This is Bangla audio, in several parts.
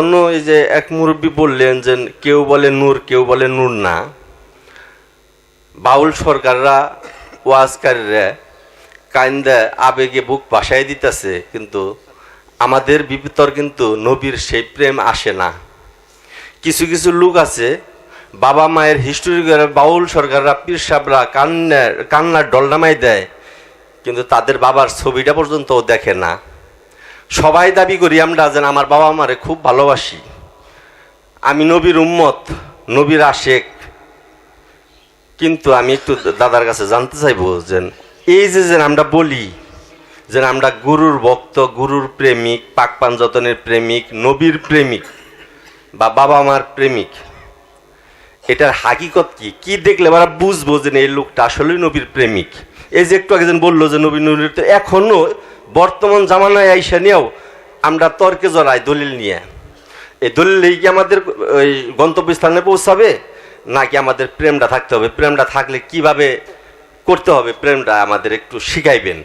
অন্য এই যে এক মুরব্বী বললেন যে কেউ বলে নূর, কেউ বলে নূর না। বাউল সরকাররা, ওয়াজকারীরা কাইন্দা আবেগে বুক বাসায় দিতেছে, কিন্তু আমাদের ভিতর কিন্তু নবীর সেই প্রেম আসে না। কিছু কিছু লোক আছে, বাবা মায়ের হিস্টোরি করে বাউল সরকাররা পীর সাবরা কান্নার কান্নার ডলনামাই দেয়, কিন্তু তাদের বাবার ছবিটা পর্যন্ত দেখে না। সবাই দাবি করি আমরা যেন আমার বাবা মারে খুব ভালোবাসি। আমি নবীর উম্মত, নবীর আশেক। কিন্তু আমি একটু দাদার কাছে জানতে চাইব যে এই যে যেন আমরা বলি যে আমরা গুরুর ভক্ত, গুরুর প্রেমিক পাক পাঞ্জতনের প্রেমিক, নবীর প্রেমিক বা বাবা মার প্রেমিক, এটার হাকিকত কি? কি দেখলে আমরা বুঝব যে এই লোকটা আসলেই নবীর প্রেমিক? এই যে একটু আগে যেন বলল যে নবী নবীর তো এখনও বর্তমান জামানায় আইসা নিয়েও আমরা তর্কে জড়াই দলিল নিয়ে। এই দলিল কি আমাদের ওই গন্তব্যস্থানে পৌঁছাবে, নাকি আমাদের প্রেমটা থাকতে হবে? প্রেমটা থাকলে কীভাবে করতে হবে? প্রেমটা আমাদের একটু শিখাইবেন।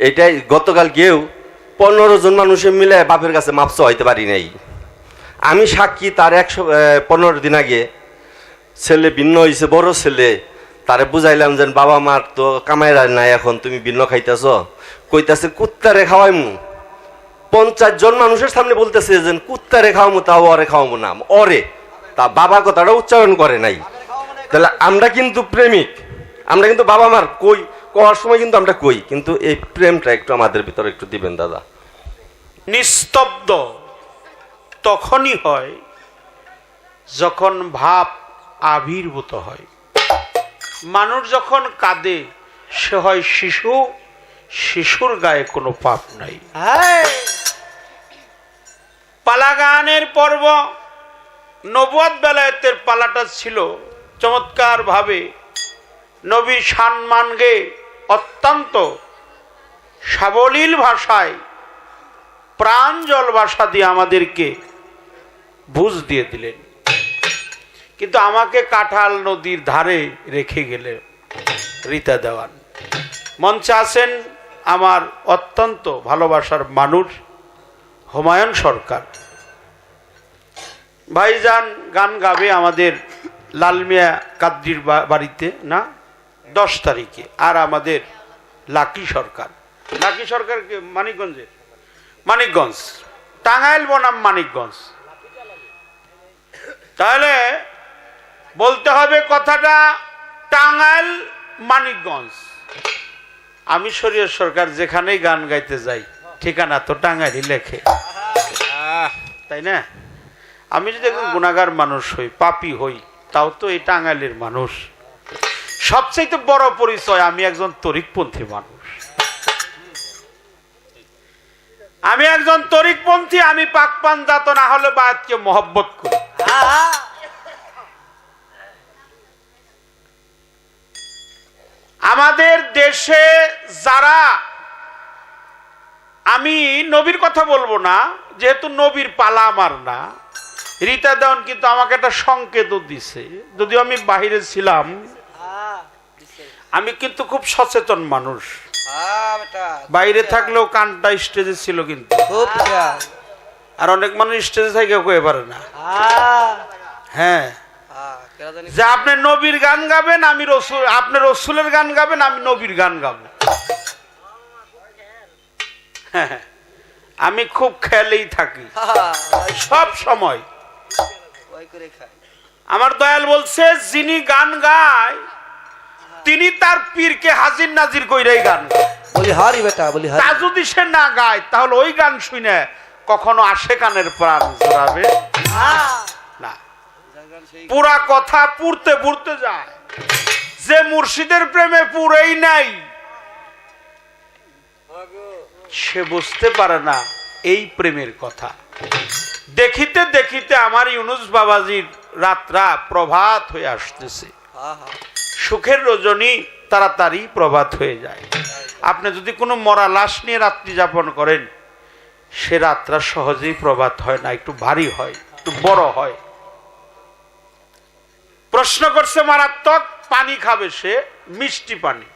এটাই গতকাল গিয়েও পনেরো জন মানুষের মিলে বাপের কাছে মাপসা হইতে পারি নাই। আমি সাক্ষী তার একশো পনেরো দিন আগে ছেলে ভিন্ন হয়েছে বড় ছেলে। তারে বুঝাইলাম যে বাবা মার তো কামাইরা নাই এখন, তুমি ভিন্ন খাইতেছ। কইতাছে কুত্তা কুত্তারে খাওয়াইমু। পঞ্চাশ জন মানুষের সামনে বলতেছে যে, কুত্তারে খাওয়ামু, তাও অরে খাওয়ামু না। অরে, তা বাবা কথাটা উচ্চারণ করে নাই। তাহলে আমরা কিন্তু প্রেমিক। আমরা কিন্তু বাবা মার কই, কওয়ার সময় কিন্তু আমরা কই, কিন্তু এই প্রেমটা একটু আমাদের ভিতরে একটু দিবেন, দাদা। নিস্তব্ধ তখনই হয় যখন ভাব আবির্ভূত হয়। মানুষ যখন কাঁদে, সে হয় শিশু। শিশুর গায়ে কোনো পাপ নাই। পালাগানের পর্ব নবদ বেলায়েতের পালাটা ছিল চমৎকার ভাবে নবীর সম্মান গে অত্যন্ত সাবলীল ভাষায় প্রাঞ্জল ভাষা দিয়ে আমাদেরকে বুঝ দিয়ে দিলেন। কিন্তু আমাকে কাঁঠাল নদীর ধারে রেখে গেলে রীতা দেওয়ান মঞ্চে আছেন আমার অত্যন্ত ভালোবাসার মানুষ হুমায়ুন সরকার। ভাইজান গান গাবে আমাদের লালমিয়া কাদ্রির বাড়িতে, না? দশ তারিখে। আর আমাদের লাকি সরকার। লাকি সরকারকে মানিকগঞ্জের মানিকগঞ্জ। টাঙ্গাইল বনাম মানিকগঞ্জ। তাহলে বলতে হবে কথাটা টাঙ্গাইল মানিকগঞ্জ। আমি শরীয় সরকার যেখানেই গান গাইতে যাই ঠিকানা তো টাঙ্গাইলই লেখে। তাই না? আমি যদি একজন গুণাগার মানুষ হই পাপি হই তাও তো এই টাঙ্গাইলের মানুষ। সবচেয়ে বড় পরিচয় আমি একজন তরিকপন্থী মানুষ। আমি একজন তরিকপন্থী আমি পাকপান জাত না হলে বায়াতকে মহব্বত করি। আমাদের দেশে যারা আমি নবীর কথা বলব না যেহেতু নবীর পালা আমার না রীতা দেওয়ান কিন্তু আমাকে একটা সংকেতও দিছে। যদিও আমি বাহিরে ছিলাম আমি কিন্তু খুব সচেতন মানুষ। বাইরে থাকলেও কানটা স্টেজে ছিল কিন্তু। আর অনেক মানুষ স্টেজে থেকে কয়ে পারে না। হ্যাঁ। যে আপনি নবীর গান গাবেন আমি রসুল আপনি রসুলের গান গাবেন আমি নবীর গান গাবো। আমি খুব খেলেই থাকি। সব সময়। আমার দয়াল বলছে যিনি গান গায় তিনি তার পীরকে হাজির নাজির কইরাই গান গায়। বলি হারি বেটা বলি তা হারি যদি সে না গায় তাহলে ওই গান শুনে কখনো আসে কানের প্রাণ জোড়াবে না পুরা কথা পুরতে পুরতে যায়। যে মুর্শিদের প্রেমে পুরেই নাই, সে বুঝতে পারে না এই প্রেমের কথা। দেখিতে দেখিতে আমার ইউনুস বাবাজির রাত্রা প্রভাত হয়ে আসতেছে। সুখের রজনী তাড়াতাড়ি প্রভাত হয়ে যায়। আপনি যদি কোনো মরা লাশ নিয়ে রাত্রি যাপন করেন, সে রাত্রা সহজেই প্রভাত হয় না, একটু ভারী হয়, একটু বড় হয়। প্রশ্ন করছে মারাত্মক, পানি খাবে সে, মিষ্টি পানি।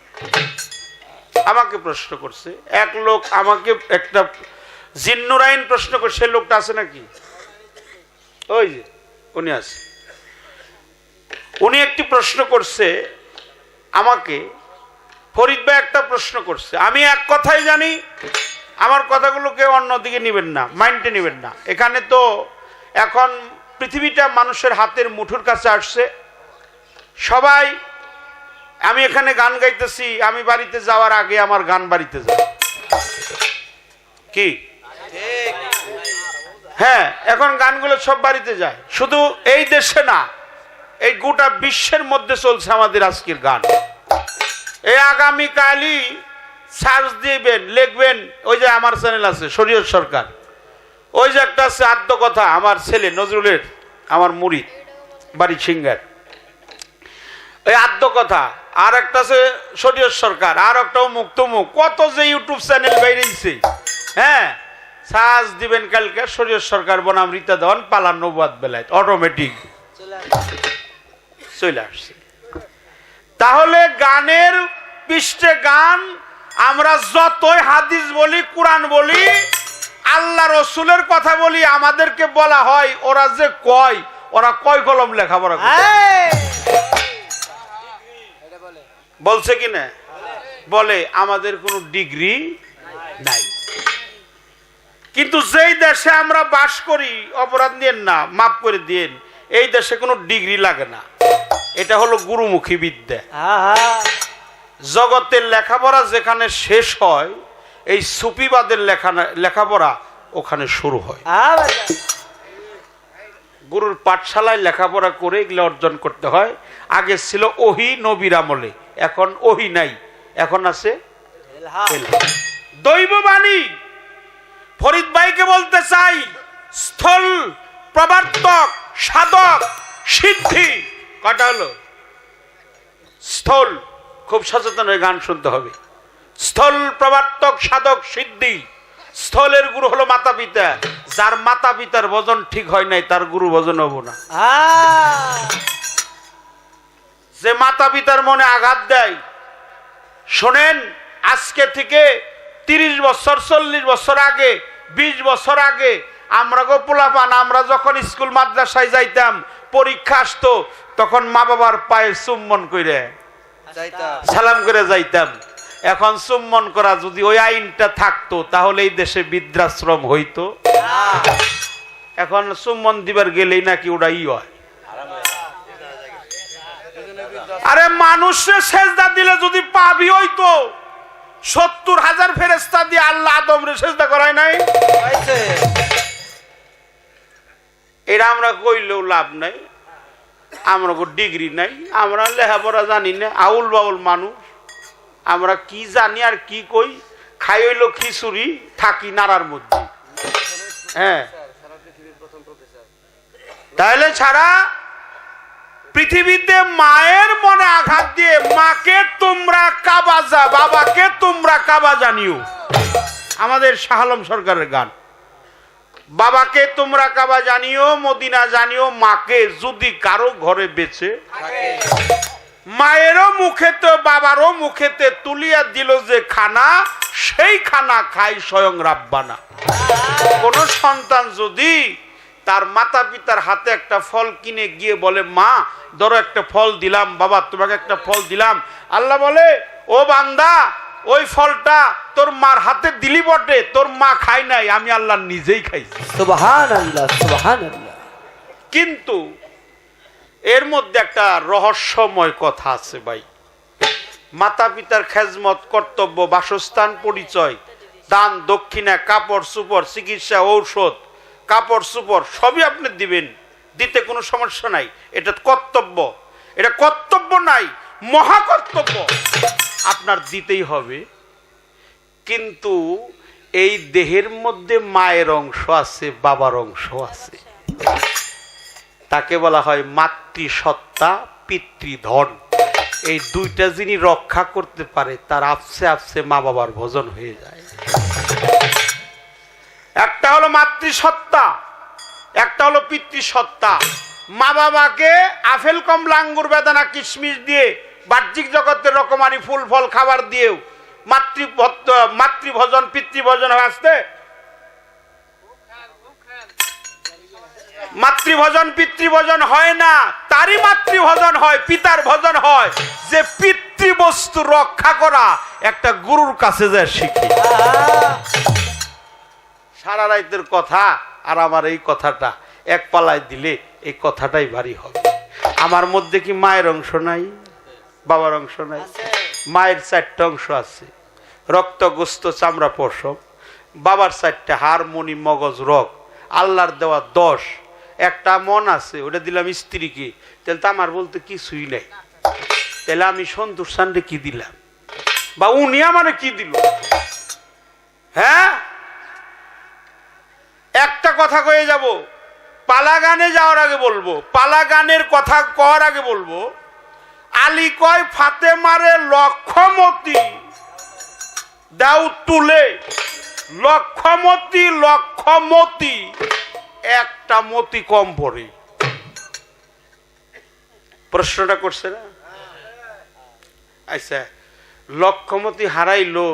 আমাকে প্রশ্ন করছে, এক লোক আমাকে একটা জিন্নুরাইন প্রশ্ন করছে লোকটা আছে নাকি? ওই যে, উনি আছে। উনি একটি প্রশ্ন করছে, আমাকে, ফরিদ ভাই একটা প্রশ্ন করছে। আমি এক কথাই জানি, আমার কথাগুলোকে অন্যদিকে নেবেন না, মাইন্ডে নেবেন না। এখানে তো এখন পৃথিবীটা মানুষের হাতের মুঠোর কাছে আসছে। সবাই, আমি এখানে গান গাইতেছি, আমি বাড়িতে যাওয়ার আগে আমার গান বাড়িতে যায় কি? হ্যাঁ এখন গানগুলো সব বাড়িতে যায়। শুধু এই দেশে না, এই গোটা বিশ্বের মধ্যে চলছে আমাদের আজকের গান। এই আগামী কালই সার্চ দিবেন, লিখবেন, ওই যে আমার চ্যানেল আছে, শরীয়ত সরকার। ওই যে একটা আছে আদ্য কথা, আমার ছেলে নজরুলের, আমার মুড়ি বাড়ি সিঙ্গার। এই আদ্য কথা। আর একটা আছে শরীয়ত সরকার আর একটা মুক্ত মুখ কত যে ইউটিউব চ্যানেল বেরিয়েছে হ্যাঁ? সাজ দিবেন কালকে শরীয়ত সরকার বনাম রীতা দেওয়ান পালান নবাদ বেলায় অটোমেটিক চলে আসছে। তাহলে গানের পৃষ্ঠে গান, আমরা যতই হাদিস বলি, কোরআন বলি, আল্লাহ রসুলের কথা বলি, আমাদেরকে বলা হয়, ওরা যে কয়, ওরা কয় কলম লেখাপড়া করে বলছে কি না? বলে, আমাদের কোনো ডিগ্রি নাই। কিন্তু যেই দেশে আমরা বাস করি, অপরাধ দিয়েন না, মাফ করে দিয়েন, এই দেশে কোনো ডিগ্রি লাগে না। এটা হলো গুরুমুখী বিদ্যা। জগতের লেখাপড়া যেখানে শেষ হয়, এই সুফিবাদের লেখা লেখাপড়া ওখানে শুরু হয়। গুরুর পাঠশালায় লেখাপড়া করে এগুলো অর্জন করতে হয়। আগে ছিল ওহি নবীর আমলে। এখন ওহি নাই এখন আছে দৈববাণী ফরিদ ভাইকে বলতে চাই স্থল প্রবর্তক সাধক সিদ্ধি। কটা হলো? স্থল খুব সচেতন হয়ে গান শুনতে হবে। স্থল প্রবর্তক সাধক সিদ্ধি। স্থলের গুরু হলো মাতা পিতা। যার মাতা পিতার বজন ঠিক হয় নাই তার গুরু ভজন হব না। যে মাতা পিতার মনে আঘাত দেয় শোনেন আজকে থেকে তিরিশ বছর চল্লিশ বছর আগে বিশ বছর আগে আমরা গো পোলাপান আমরা যখন স্কুল মাদ্রাসায় যাইতাম পরীক্ষা আসতো তখন মা বাবার পায়ে চুম্বন করে সালাম করে যাইতাম। এখন চুম্বন করা যদি ওই আইনটা থাকতো তাহলে এই দেশে বৃদ্ধাশ্রম হইতো। এখন চুম্বন দিবার গেলেই নাকি ওটা ই হয়। আরে মানুষে সেজদা দিলে যদি পাবি হইতো সত্তর হাজার ফেরেস্তা দিয়ে আল্লাহ আদমরে সেজদা করায় নাই? এটা আমরা কইলেও লাভ নাই আমরা ডিগ্রি নাই আমরা লেখাপড়া জানি না আউল বাউল মানুষ। আমরা কি জানি আর কি কই খাই হইল খিচুড়ি থাকি নাড়ার মধ্যে। হ্যাঁ। তাহলে ছাড়া পৃথিবীতে মায়ের মনে আঘাত দিয়ে মাকে তোমরা কাবাজা বাবাকে তোমরা কাবা জানিও। আমাদের শাহালম সরকারের গান। বাবাকে তোমরা কাবা জানিও, মদিনা জানিও, মাকে যদি কারও ঘরে বেছে। মায়েরও মুখেতে, বাবারও মুখেতে তুলিয়া দিল যে খানা, সেই খানা খাই স্বয়ং রাব্বানা। কোন সন্তান যদি তার মাতা পিতার হাতে একটা ফল কিনে গিয়ে বলে মা ধরো একটা ফল দিলাম বাবা তোমাকে একটা ফল দিলাম। আল্লাহ বলে ও বান্দা ওই ফলটা তোর মার হাতে দিলি বটে তোর মা খাই নাই আমি আল্লাহ নিজেই খাইছি। আল্লাহ কিন্তু এর মধ্যে একটা রহস্যময় কথা আছে ভাই। মাতা পিতার খেজমত কর্তব্য বাসস্থান পরিচয় দান দক্ষিণা কাপড় সুপড় চিকিৎসা ঔষধ কাপড় সুপড় সবই আপনি দিবেন, দিতে কোনো সমস্যা নাই। এটা কর্তব্য। এটা কর্তব্য নাই মহাকর্তব্য আপনার দিতেই হবে। কিন্তু এই দেহের মধ্যে মায়ের অংশ আছে, বাবার অংশ আছে। তাকে বলা হয় মাতৃসত্তা, পিতৃধন। এই দুইটা যিনি রক্ষা করতে পারে, তার আপসে আপসে মা বাবার ভোজন হয়ে যায়। একটা হলো মাতৃসত্তা, একটা হলো পিতৃসত্তা। মা বাবাকে আফেল কমলা, আঙ্গুর, বেদানা, কিশমিশ দিয়ে বাহ্যিক জগতের রকমারি ফুল, ফল, খাবার দিয়েও মাতৃ মাতৃভোজন, পিতৃভোজন আসতে। মাতৃভজন, পিতৃভজন হয় না, তারই মাতৃভজন হয়, পিতার ভজন হয়। যে পিতৃবস্তু রক্ষা করা একটা গুরুর কাছে যায় শিখি সারা রাইতের কথা আর আমার এই কথাটা এক পালায় দিলে এই কথাটাই ভারী হবে। আমার মধ্যে কি মায়ের অংশ নাই? বাবার অংশ নাই? মায়ের চারটা অংশ আছে। রক্ত গোস্ত চামড়া পশম। বাবার চারটা হারমোনি মগজ রক আল্লাহর দেওয়া দশ। একটা মন আছে ওটা দিলাম স্ত্রীকে। তাহলে তো আমার বলতে কিছুই নাই। তাহলে আমি সন্তোষ সান্ডে কি দিলাম? বা উনি আমারে কি দিল? হ্যাঁ? একটা কথা কয়ে যাব। পালা গানে যাওয়ার আগে বলব। পালা গানের কথা কর আগে বলব, আলী কয় ফাতে মারে লক্ষমতি দাও তুলে। লক্ষমতি লক্ষমতি, একটা মতি কম পড়ে। প্রশ্নটা করছে না? আচ্ছা লক্ষমতি হারাইলো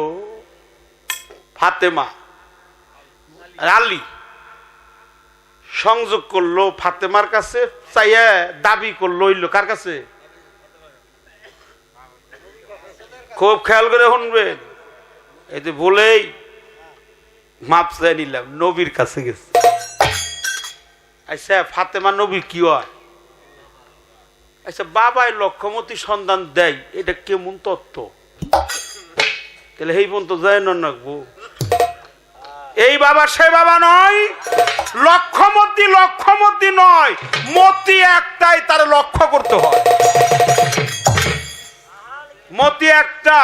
ফাতেমা আলী। সংযোগ করল ফাতেমার কাছে, চাইয়া দাবি করল হইল কার কাছে? খুব খেয়াল করে শুনবেন। এই যে বলেই মাপ চাই নিলাম, নবীর কাছে গেছে। আচ্ছা ফাতেমা নবী কি হয়? আচ্ছা বাবাই লক্ষ্যমতি সন্ধান দেয়, এটা কেমন তত্ত্ব? তাহলে এই পর্যন্ত যায় না নাকবো এই বাবা সে বাবা নয়, লক্ষ্যমতি লক্ষ্যমতি নয়, মতি একটাই তার লক্ষ্য করতে হয়। মতি একটা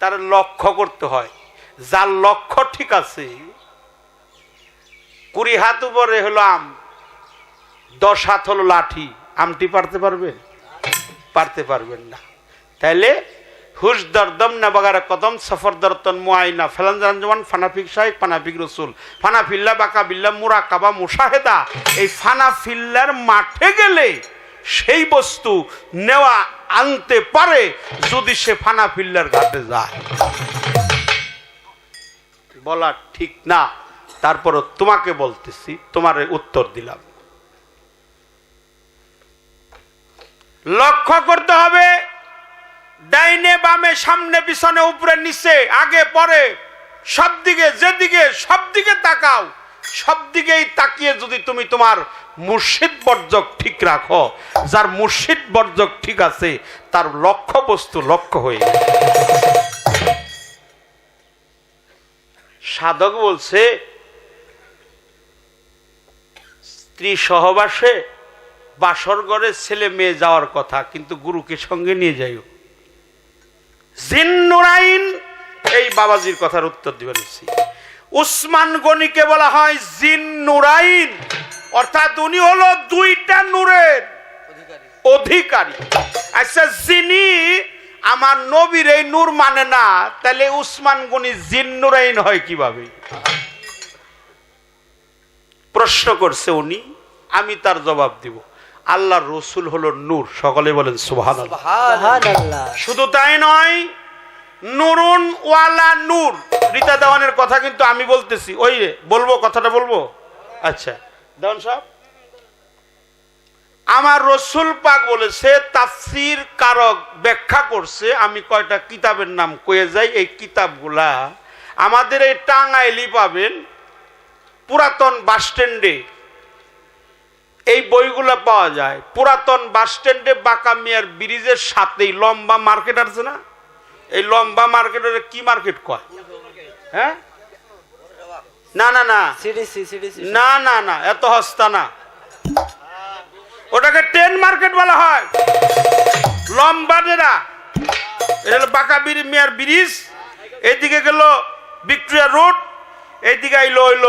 তার লক্ষ্য করতে হয়। যার লক্ষ্য ঠিক আছে, কুড়ি হাত উপরে হলো আম, দশ হাত হলো লাঠি। আমটি পারতে পারবেন পারতে পারবেন না। তাইলে হুশ দরদম না বাগারা কদম, সফর দরতন মুআইনা ফেলান জানজমান ফানাফিক শাহেক ফানাফিক রসুল। ফানাফিল্লা বাকা, বিল্লা মুরা, কাবা মুশাহেদা। এই ফানাফিল্লার মাঠে গেলে সেই বস্তু নেওয়া আনতে পারে যদি সে ফানাফিল্লার ঘাটে যায়। বলা ঠিক না। তারপরও তোমাকে বলতেছি, তোমার উত্তর দিলাম। লক্ষ্য করতে হবে ডাইনে বামে, সামনে, পিছনে, উপরে, নিচে, আগে, পরে সব দিকে যেদিকে সব দিকে তাকাও সব দিকেই তাকিয়ে যদি তুমি তোমার মুর্শিদ বর্জক ঠিক রাখো, যার মুর্শিদ বর্জক ঠিক আছে, তার লক্ষ্য বস্তু লক্ষ্য হয়ে সাধক বলছে, স্ত্রী সহবাসে বাসর ঘরে ছেলে মেয়ে যাওয়ার কথা, কিন্তু গুরুকে সঙ্গে নিয়ে যাইও। জিন্নুরাইন এই বাবাজির কথার উত্তর দিবেন উসমান গনিকে বলা হয় জিন্নুরাইন অর্থাৎ উনি হলো দুইটা নূরের অধিকারী। আচ্ছা যিনি আমার নবীর এই নূর মানে না, তাহলে উসমান গনি জিন্নুরাইন হয় কীভাবে? প্রশ্ন করছে উনি, আমি তার জবাব দিব। আল্লাহর রসুল হলো নূর। সকলে বলেন সুবহানাল্লাহ। শুধু তাই নয় নুরুন ওয়ালা নূর। রীতা দেওয়ানের কথা কিন্তু আমি বলতেছি। ওই বলব কথাটা বলব? আচ্ছা দেওয়ান সাহেব। আমার রসুল পাক বলেছে তাফসির কারক ব্যাখ্যা করছে আমি কয়টা কিতাবের নাম কয়ে যাই এই কিতাবগুলা আমাদের এই টাঙ্গাইলি পাবেন পুরাতন বাস স্ট্যান্ডে। এই বইগুলো পাওয়া যায়। পুরাতন বাস স্ট্যান্ডে বাঁকা মিয়ার ব্রিজের সাথেই লম্বা মার্কেট আছে না? এই লম্বা মার্কেটের কি মার্কেট কয়? হ্যাঁ? না না না। না না না এত হস্তা না। ওটাকে টেন মার্কেট বলা হয়। লম্বা যেটা এটা হলো বাঁকা মিয়ার ব্রিজ। এইদিকে গেল ভিক্টোরিয়া রোড। এইদিকে আইলো হইল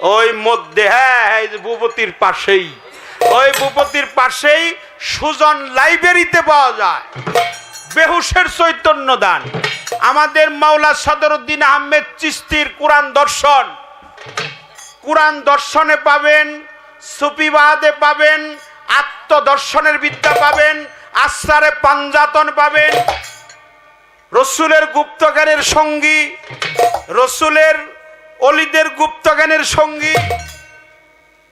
ওই মধ্যে হ্যাঁ ভূপতির পাশেই। ওই ভূপতির পাশেই সুজন লাইব্রেরিতে পাওয়া যায়। বেহুশের চৈতন্য দান আমাদের মাওলা সদরুদ্দিন আহমেদ চিস্তির কোরআন দর্শন। কোরআন দর্শনে পাবেন সুপিবাদে পাবেন, আত্মদর্শনের বিদ্যা পাবেন, আশ্রারে পাঞ্জাতন পাবেন। রসুলের গুপ্তকারের সঙ্গী, রসুলের অলিদের গুপ্ত জ্ঞানের সঙ্গী।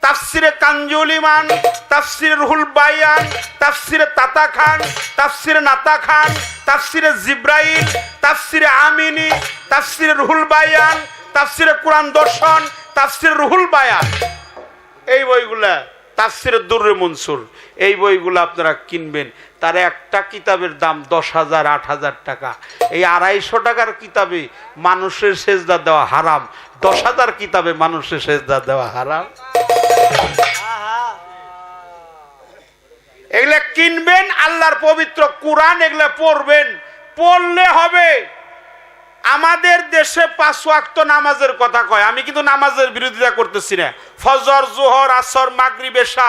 তাফসিরে কাঞ্জুল ইমান, তাফসিরে রুহুল বায়ান, তাফসিরে তাতা খান, তাফসিরে নাতা খান, তাফসিরে জিব্রাইল, তাফসিরে আমিনী, তাফসিরে রুহুল বায়ান, তাফসিরে কোরআন দর্শন, তাফসিরে রুহুল বায়ান। এই বইগুলা তাফসিরে দুর্রে মনসুর, এই বইগুলো আপনারা কিনবেন। তার একটা কিতাবের দাম দশ হাজার, আট হাজার টাকা। এই আড়াইশো টাকার কিতাবে মানুষের সেজদা দেওয়া হারাম। দশ হাজার কিতাবে মানুষের সেজদা দেওয়া হারাম। এগুলা কিনবেন, আল্লাহর পবিত্র কোরআন এগুলা পড়বেন। পড়লে হবে। আমাদের দেশে পাঁচ ওয়াক্ত নামাজের কথা কয়। আমি কিন্তু নামাজের বিরোধিতা করতেছি না। ফজর, জোহর, আসর মাগরি বেশা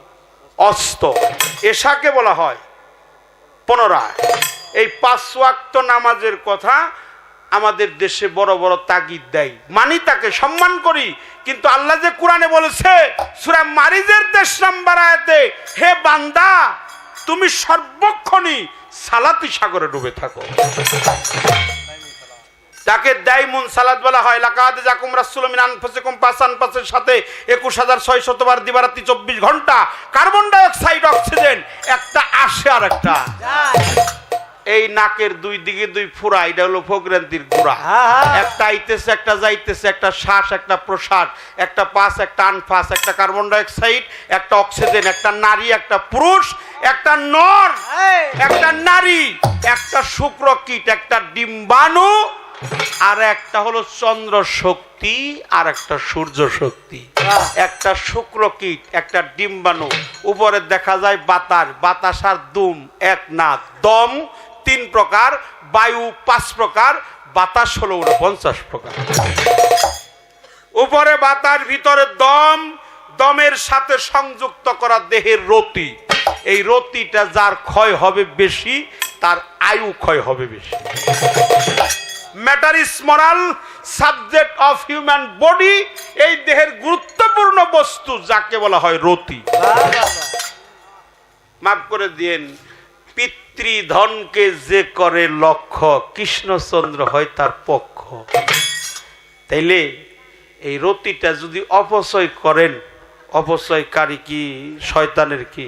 অস্ত। এশাকে বলা হয় পুনরায়। এই পাঁচ ওয়াক্ত নামাজের কথা আমাদের দেশে বড় বড় তাগিদ দেয়। মানি তাকে সম্মান করি, কিন্তু আল্লাহ যে কোরআনে বলেছে, সুরা মারিজের দেশ নাম্বার আয়াতে, হে বান্দা, তুমি সর্বক্ষণই সালাতি সাগরে ডুবে থাকো। তাকে দাইমুন সালাদ বলা হয়। লাকাদ জাকুম রাসূলুম মিন আনফুসিকুম পাসান পাসের সাথে 21600 বার দিবারাতি 24 ঘণ্টা কার্বন ডাই অক্সাইড অক্সিজেন একটা আসে আর একটা। এই নাকের দুই দিকে দুই ফুরা এটা হলো ফোকরান্তির গুড়া। হ্যাঁ, হ্যাঁ। একটা আইতেছে একটা যাইতেছে একটা শ্বাস একটা প্রসাদ একটা পাস একটা আনফাস একটা কার্বন ডাই অক্সাইড একটা অক্সিজেন একটা নারী একটা পুরুষ একটা নর একটা নারী একটা শুক্র কীট একটা ডিম্বাণু আর একটা হলো চন্দ্র শক্তি আর একটা সূর্য শক্তি। একটা শুক্র কীট একটা ডিম্বাণু। উপরে দেখা যায় বাতাস বাতাস আর দুম এক না দম তিন প্রকার বায়ু পাঁচ প্রকার বাতাস হলো পঞ্চাশ প্রকার। উপরে বাতাস ভিতরে দম। দমের সাথে সংযুক্ত করা দেহের রতি। এই রতিটা যার ক্ষয় হবে বেশি তার আয়ু ক্ষয় হবে বেশি। Matter is moral subject of human body এই দেহের গুরুত্বপূর্ণ বস্তু যাকে বলা হয় রতি। মাফ করে দিয়েন পিতৃধনকে যে করে লক্ষ্য কৃষ্ণচন্দ্র হয় তার পক্ষ। তাইলে এই রতিটা যদি অপচয় করেন অপচয়কারী কি শয়তানের কি?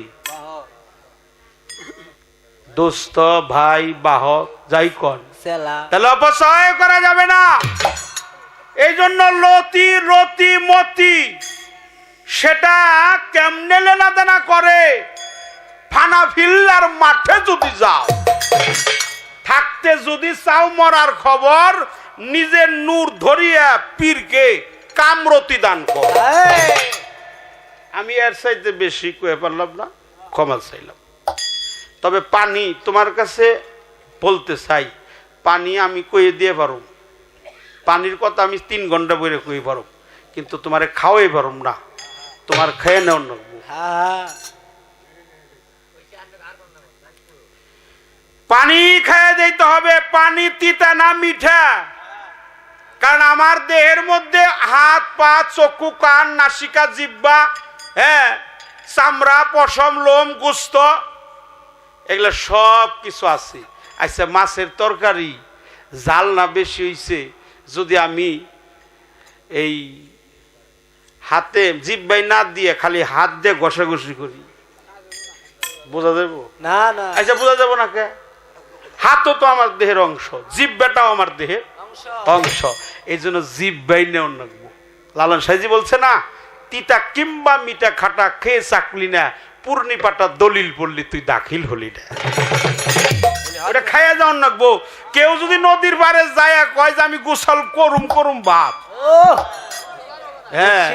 দোস্ত ভাই বাহ যাই কন। তাহলে অপচয় করা যাবে না। এই জন্য লতি রতি মতি সেটা কেমনে লেনা দেনা করে? ফানা ফিল্লার মাঠে যদি যাও থাকতে যদি চাও মরার খবর নিজের নূর ধরিয়া পীরকে কামরতি দান কর। আমি এর চাইতে বেশি কয়ে পারলাম না ক্ষমা চাইলাম। তবে পানি তোমার কাছে বলতে চাই পানি আমি কয়ে দিয়ে পারো পানির কথা আমি তিন ঘণ্টা বইরে কয়ে পারো কিন্তু তোমারে খাওয়াই পারো না। তোমার খেয়ে নেও পানি খেয়ে দিতে হবে, পানি তিতা না মিঠা। কারণ আমার দেহের মধ্যে হাত, পা, চক্ষু, কান, নাসিকা, জিব্বা হ্যাঁ চামড়া, পশম, লোম, গুস্ত, এগুলো সব কিছু আছে। আচ্ছা মাছের তরকারি জাল না বেশি হইছে যদি আমি এই হাতে জিব্বাই না দিয়ে খালি হাত দিয়ে ঘষাঘষি করি বোঝা দেবো না না। আচ্ছা বোঝা যাব না কে? হাতও তো আমার দেহের অংশ জিব্বাটাও আমার দেহের অংশ। এই জন্য জিব্বাই নেওয়ার রাখব লালন সাইজি বলছে না তিতা কিংবা মিটা খাটা খেয়ে চাকলি না পূর্ণি পাটা দলিল পড়লি তুই দাখিল হলি না। ওটা খাইয়া যাওয়ার নাকবো কেউ যদি নদীর পারে যায় কয় যে আমি গোসল করুম করুম বাপ। হ্যাঁ।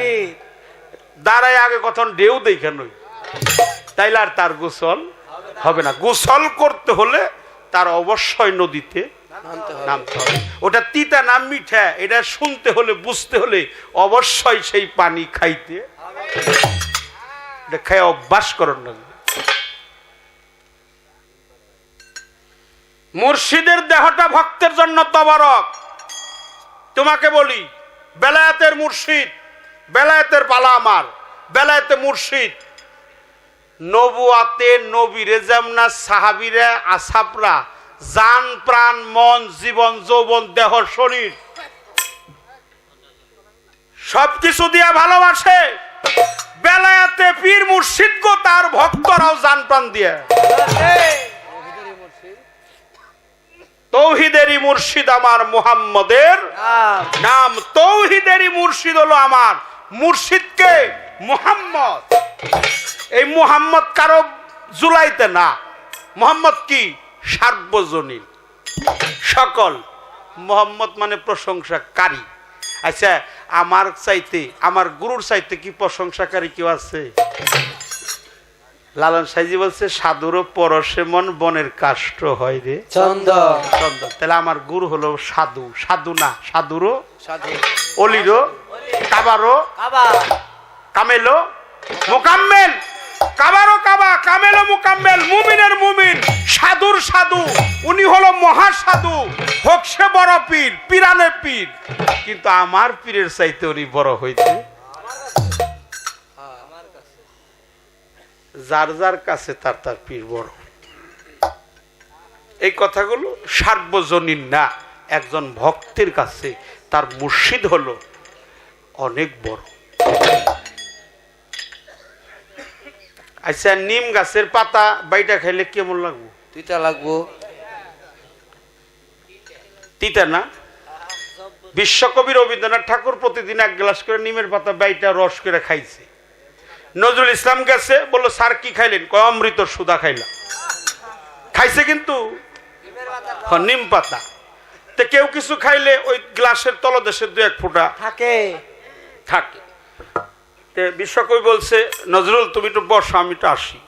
দাঁড়ায় আগে কখন ঢেউ দেখে নই। তাইলে আর তার গোসল হবে না। গোসল করতে হলে তার অবশ্যই নদীতে নামতে হবে। ওটা তিতা নাম মিঠা এটা শুনতে হলে বুঝতে হলে অবশ্যই সেই পানি খাইতে এটা খাই অভ্যাস করুন লাগবে মুর্শিদের দেহটা ভক্তের জন্য তবারক। তোমাকে বলি, বেলায়েতের মুর্শিদ, বেলায়েতের পালা আমার, বেলায়েতে মুর্শিদ। নবুয়াতে, নবীরে যেমনা সাহাবিরা, আসাবরা, জান, প্রাণ, মন, জীবন, যৌবন, দেহ, শরীর, সবকিছু দিয়া ভালোবাসে। বেলায়াতে পীর মুর্শিদ গো তার ভক্তরাও জান, প্রাণ দিয়ে। তৌহিদেরই মুর্শিদ আমার মুহাম্মদের। নাম তৌহিদেরই মুর্শিদ হলো আমার। মুর্শিদকে মুহাম্মদ। এই মুহাম্মদ কারও জুলাইতে না। মোহাম্মদ কি? সার্বজনীন। সকল। মোহাম্মদ মানে প্রশংসাকারী। আচ্ছা আমার চাইতে আমার গুরুর চাইতে কি প্রশংসাকারী কেউ আছে? লালন সাইজি বলছে সাধুরও পরশে মন বনের কাষ্ট হয় রে। চন্দন চন্দন তাহলে আমার গুরু হলো সাধু। সাধু না সাধুরও। সাধু। অলিরও। কাবারও। কামেলো মোকাম্মেল। কাবারও কাবা কামেলো মোকাম্মেল মুমিনের মুমিন। সাধুর সাধু। উনি হলো মহাসাধু। হোক সে বড় পীর পীরানে পীর। কিন্তু আমার পীরের চাইতে উনি বড় হইতে যার যার কাছে তার তার পীর বড়। এই কথাগুলো সার্বজনীন না একজন ভক্তের কাছে তার মুর্শিদ হলো অনেক বড়। আচ্ছা নিম গাছের পাতা বাইটা খাইলে কেমন লাগবো? তুইটা লাগবো। তিতা না? বিশ্বকবি রবীন্দ্রনাথ ঠাকুর প্রতিদিন এক গ্লাস করে নিমের পাতা বাইটা রস করে খাইছে। নজরুল ইসলাম গেছে বলল স্যার কি খাইলেন? কয় অমৃত সুদা খাইলাম। খাইছে কিন্তু নিম পাতা। তো কেউ কিছু খাইলে ওই গ্লাসের তলদেশে দু এক ফোঁটা থাকে। থাকে। তে বিশ্বকবি বলছে নজরুল তুমি একটু বসো আমি একটু আসি।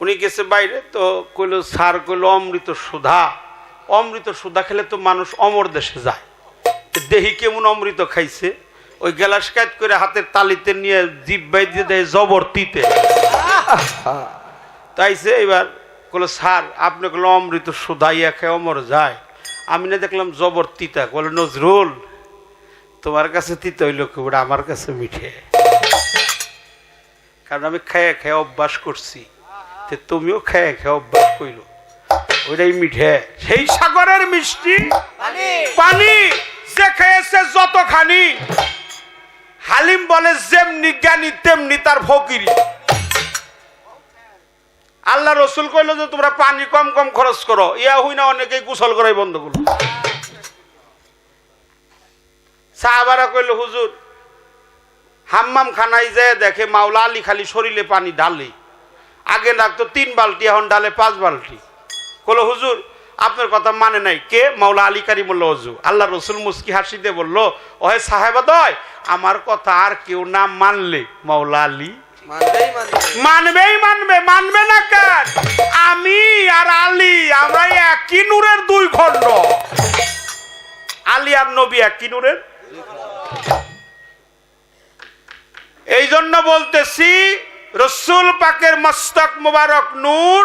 উনি গেছে বাইরে তো কইল স্যার কইল অমৃত সুধা। অমৃত সুধা খেলে তো মানুষ অমর দেশে যায়। দেহি কেমন অমৃত খাইছে? ওই গ্লাস কাজ করে হাতের তালিতে নিয়ে জিভ বাই দিয়ে দেয় জবর তিতে। তাইছে এবার কইলো, স্যার আপনি কইলো অমৃত সুধাইয়া খেয়ে অমর যায়। আমি না দেখলাম জবর তিতা। বলে নজরুল, তোমার কাছে তিতা হইল কেবল আমার কাছে মিঠে। কারণ আমি খেয়ে খেয়ে অভ্যাস করছি। তে তুমিও খেয়ে খেয়ে অভ্যাস কইল। ওইটাই মিঠে। সেই সাগরের মিষ্টি, পানি যে খেয়েছে যতখানি। হালিম বলে, যেমনি জ্ঞানী, তেমনি তার ফকিরি। আল্লাহ রসুল কইলো যে, তোমরা পানি কম কম খরচ করো। ইয়া হই না, অনেকেই গোসল করাই বন্ধ করল। সাহাবারা কইলো, হুজুর হাম্মাম খানায় যায় দেখে মাওলা আলী খালি শরীরে পানি ঢালে। আগে লাগতো তিন বালতি, এখন ডালে পাঁচ বালতি। কলো হুজুর আপনার কথা মানে নাই। কে? মাওলা আলী কারি বলল হজু আল্লাহ রসুল মুস্কি হাসি দিয়ে বলল ওহে সাহেবাদয় আমার কথা আর কেউ না মানলে। মাওলা আলী। মানবেই মানবে। মানবেই মানবে মানবে না কেন? আমি আর আলী আমরা একই নূরের দুই খণ্ড। আলী আর নবী একই নূরের? এই জন্য বলতেছি রসুল পাকের মস্তক মুবারক নূর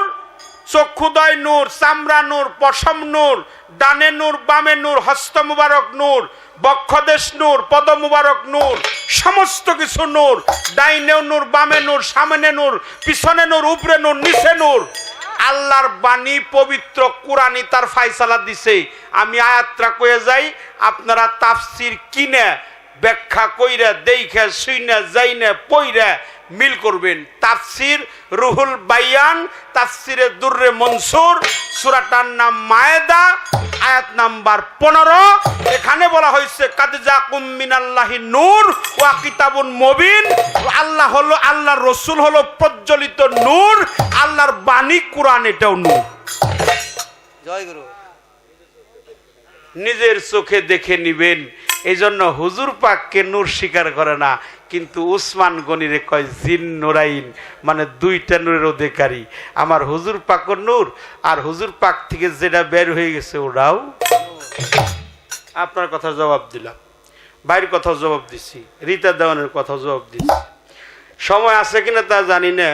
চক্ষুদয় নূর, চামড়া নূর, পশম নূর, ডানে নূর, বামে নূর, হস্ত মুবারক নূর, বক্ষদেশ নূর, পদ মুবারক নূর, সমস্ত কিছু নূর, ডাইনেও নূর, বামে নূর, সামনে নূর, পিছনে নূর, উপরে নূর, নিচে নূর। আল্লাহর বাণী পবিত্র কোরআনই তার ফাইসালা দিছে। আমি আয়াত্রা কয়ে যাই, আপনারা তাফসির কিনে, ব্যাখ্যা কইরা দেইখা শুইনা, যাইনা, পইরা মিল করবেন। তাফসির রুহুল বাইয়ান তাফসিরে দুর্রে মনসুর সুরাটার নাম মায়েদা আয়াত নাম্বার পনেরো। এখানে বলা হয়েছে কাদজা কুমিনাল্লাহি নূর ওয়া কিতাবুন মবিন। আল্লাহ হলো আল্লাহর রসুল হলো প্রজ্বলিত নূর আল্লাহর বাণী কোরআন এটাও নূর। জয় গুরু। নিজের চোখে দেখে নিবেন এই জন্য হুজুর পাককে নূর স্বীকার করে না, কিন্তু উসমান গনিরে কয়, জিন নুরাইন মানে দুইটা নূরের অধিকারী। আমার হুজুর পাকর নূর আর হুজুর পাক থেকে যেটা বের হয়ে গেছে ওরাও আপনার কথা জবাব দিলাম। ভাইয়ের কথা জবাব দিছি, রীতা দেওয়ানের কথা জবাব দিছি। সময় আছে কিনা তা জানি না।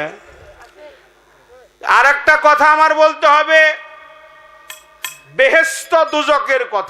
আর একটা কথা আমার বলতে হবে বেহেস্ত দুজকের কথা।